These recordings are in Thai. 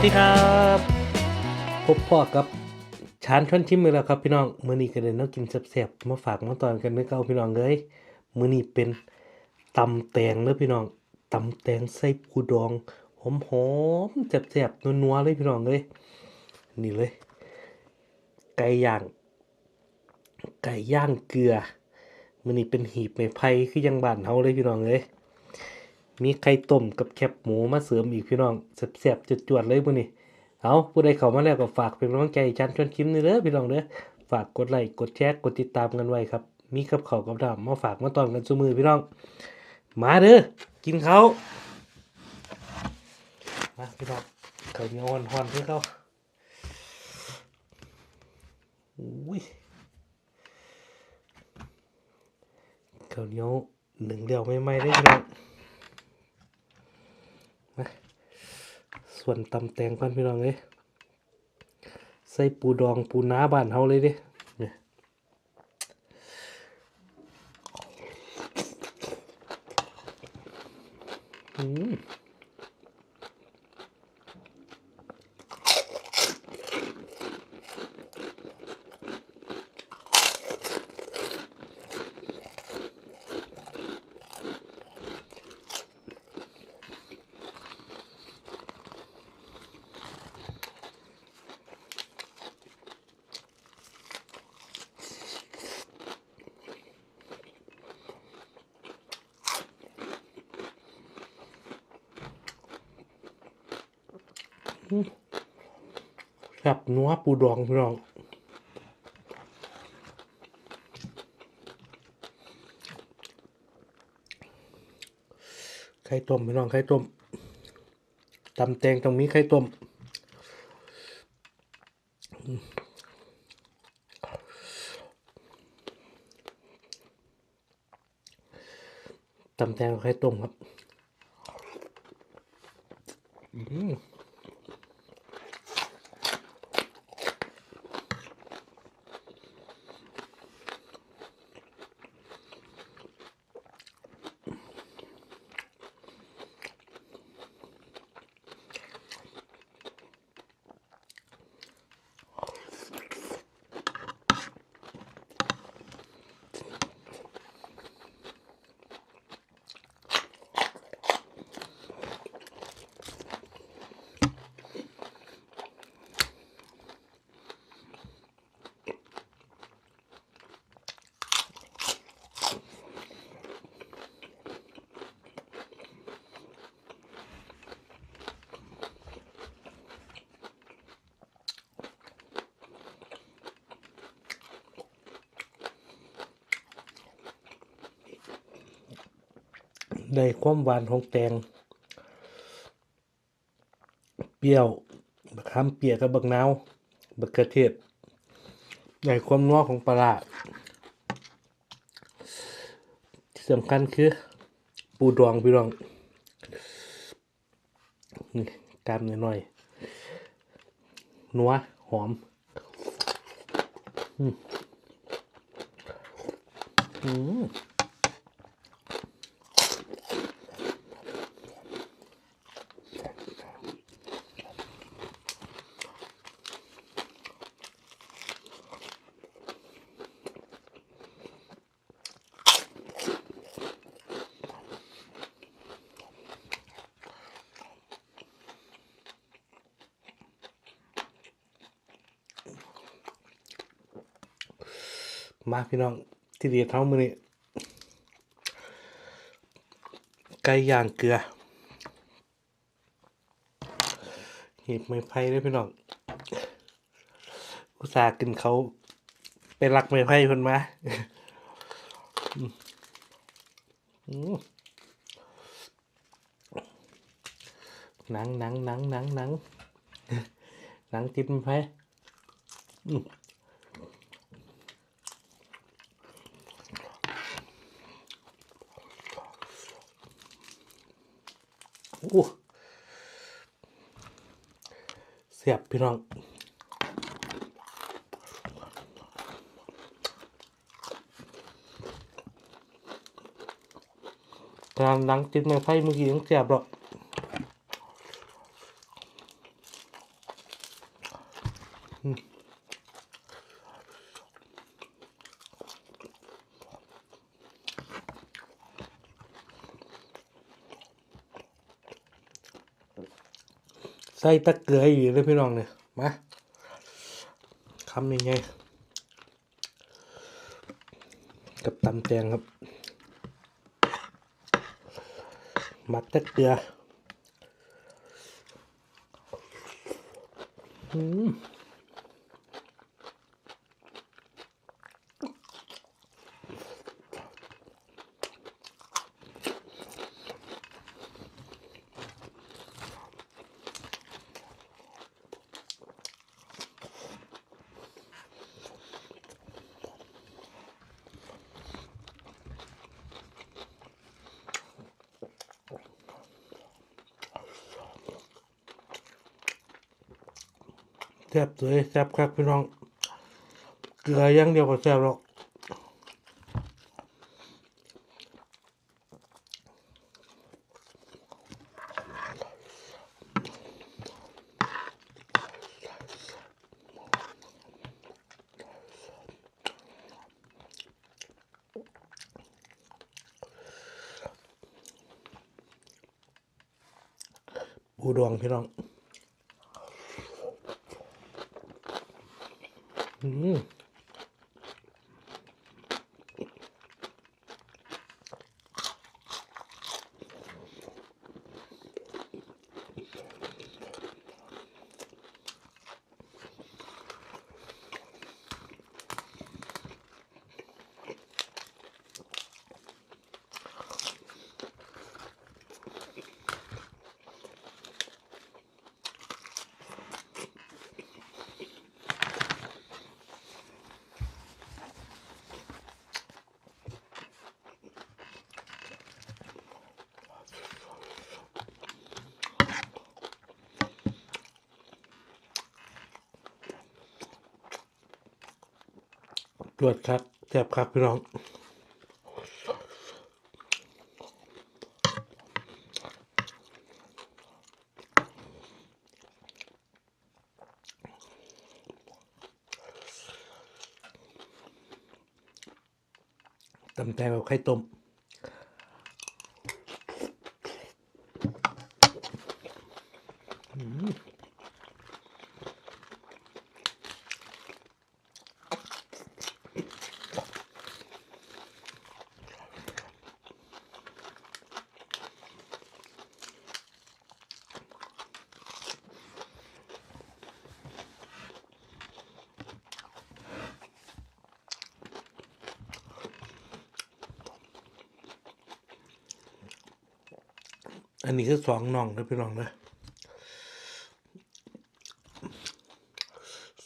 วัสดีครับ พบพ่อกับชานชวนชิมมือแล้วครับพี่น้องมือนี้ก็ได้แนวกินแซ่บๆมาฝากมาตอนกันเด้อเก่าพี่น้องเอ้ยมือนี้เป็นตำแตงเด้อพี่น้องตำแตงใส่ปูดองหอมๆแซ่บๆนัวๆเลยพี่น้องเอ้ยนี่เลย ไก่ย่าง ไก่ย่างเกลือมื้อนี้เป็นหีบไม้ไผ่คือยังบานเฮาเลยพี่น้องเอ้ย มีไข่ต้มกับแคบหมูมาเสริมอีกพี่น้องแซ่บๆจวดๆเลยมื้อนี้เอาผู้ใดเข้ามาแล้วก็ฝากเป็นกำลังใจให้นชวนคิมนี่เด้อพี่น้องเด้อฝากกดไลค์กดแชร์กดติดตามกันไว้ครับ มีกับข้าวกับดามาฝากมาตอนกันซุมือพี่น้อง มาเด้อกินเขามาพี่น้องข้าวเนียวหอนๆคือเขาอุ้ยข้าเนียวหนึ่งเดียวไม่ไหม้ได้พี่น้อง วนตำแตงพันพี่น้องเลยใส่ปูดองปูน้าบ้านเฮาเลยเด้เนี่ยอืม แบบนัวปูดองพี่น้องไข่ต้มพี่น้องไข่ต้มตำแตงตรงนี้ไข่ต้มตำแตงไข่ต้มครับอืม ได้ความหวานของแตง เปรี้ยวบักคำเปียกกับบักนาวบักกระเทศได้ความนัวของปลาร้าที่สำคัญคือ ปูดองพี่รองนี่กล้ามหน่อยๆนัวหอมอืมอืม มาพี่น้องที่เดียดเท้ามือนี่ไก่ย่างเกลือหีบไม้ไผ่ด้วยพี่น้องอุตส่าห์กินเขาไปรักไม้ไผ่คนมาหนังหนังหนังหนังหนังหนังติดไม้ไผ่อืม โอ้ เสียบพี่น้องการล้างจิ้มไม้ไผ่เมื่อกี้ยังเสียบหรอก ใส่ตะเกียอยู่เลยพี่น้องเนี่ยมาคำยังไงกับตำแตงครับ มักตะเกียอืม แซ่บเลยแซ่บครับพี่น้อง เกลือย่างเดียวก็แซ่บแล้วปูดองพี่น้อง อื ตรวจครับแซ่บครับพี่น้องตำแตงกับไข่ต้ม อันนี้คือสองน่องนะพี่น้องนะ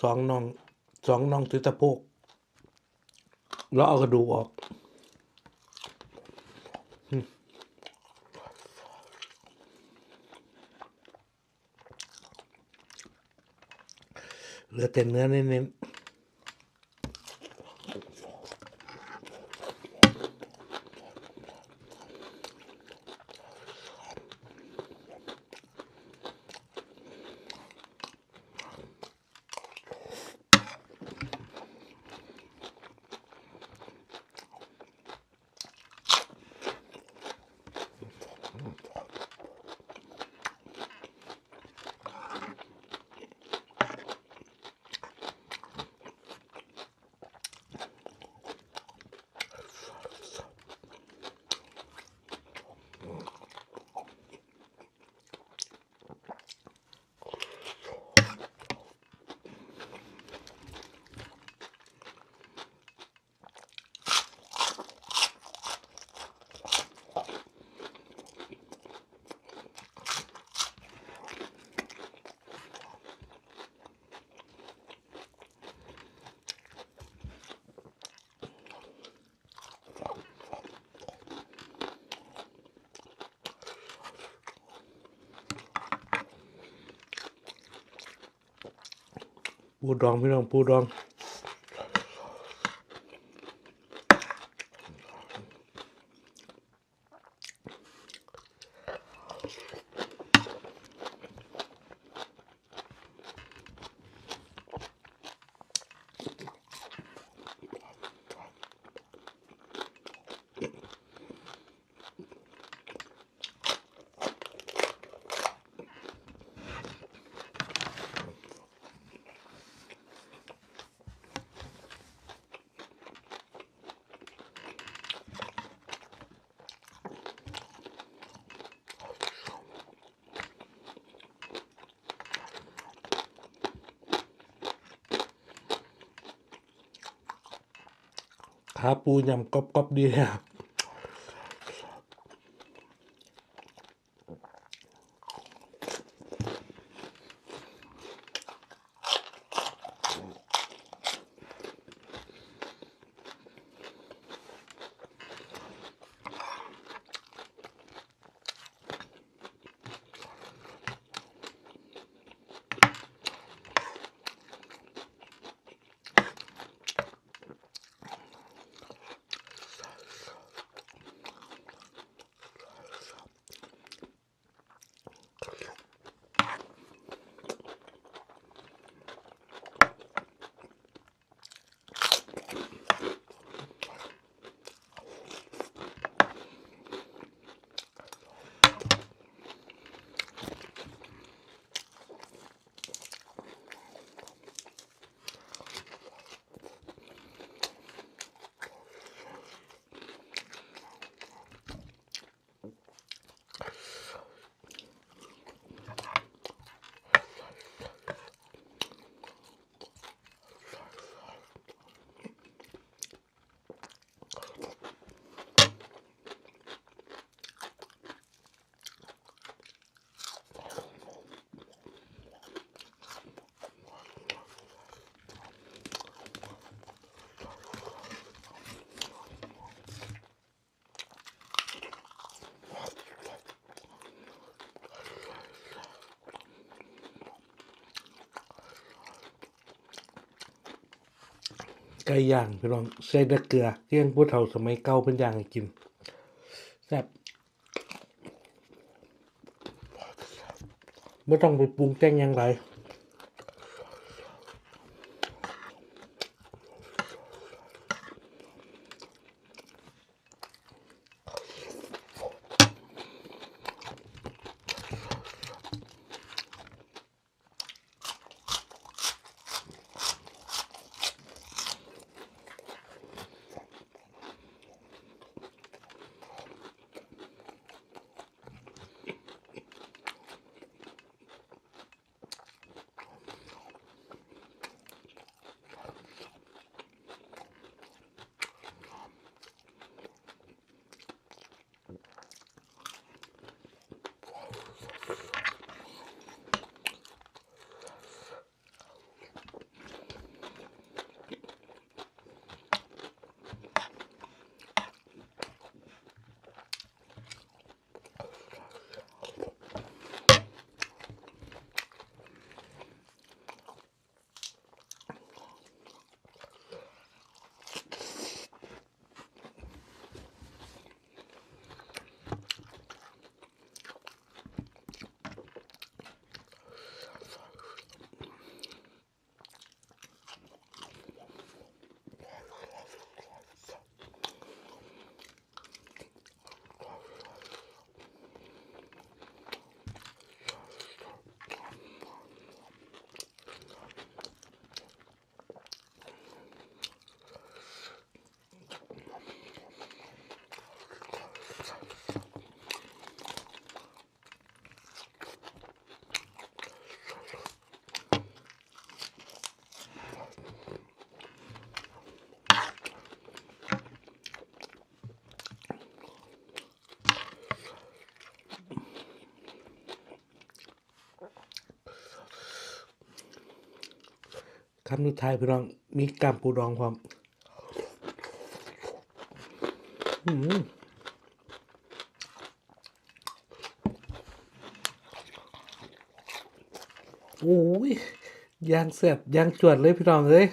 สองน่องสองน่องติดตะโพกแล้วเอากระดูกออกเหลือแต่เนื้อเน้นๆ ปูดองพี่น้องปูดอง ขาปูยำกรอบกอบๆดีเลย ไก่ย่างพี่น้องใส่ตะเกลือเที่ยงผู้เฒ่าสมัยเก่าเป็นย่างให้กินแซ่บไม่ต้องไปปรุงแต่งยังไร คำสุดท้ายพี่น้องมีกามปูดองความอืมโอ้ยยางแซ่บยางจวดเลยพี่น้องเอ้ย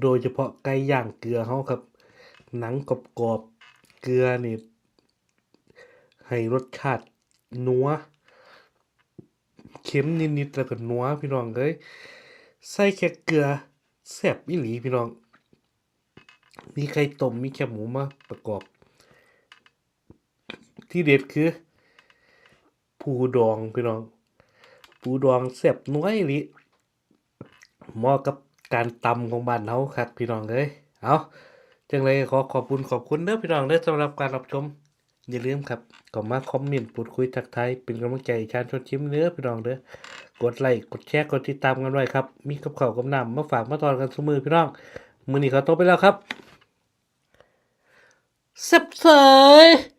โดยเฉพาะไก่ย่างเกลือเขาครับ หนังกรอบๆเกลือนี่ ให้รสชาตินัวเค็มนิดๆแล้วก็นัวพี่น้องเอ้ย ใส่แค่เกลือแซ่บอีหลีพี่น้อง มีไข่ต้มมีแค่หมูมาประกอบ ที่เด็ดคือ ปูดองพี่น้อง ปูดองแซ่บนัวอีหลีเหมาะกับการตำของบ้านเฮาครับพี่น้องเอ้ยเอาจังเลยขอขอบคุณขอบคุณเด้อพี่น้องเด้อสำหรับการรับชมอย่าลืมครับก็มาคอมเมนต์พูดคุยทักทายเป็นกำลังใจชาญชนชิมเนื้อพี่น้องเด้อ กดไลค์กดแชร์กดติดตามกันด้วยครับ มีกับข่าวกับนำมาฝากมาตอนกันทุกมือพี่น้อง มือนี้เขาโตไปแล้วครับเซ็บเสย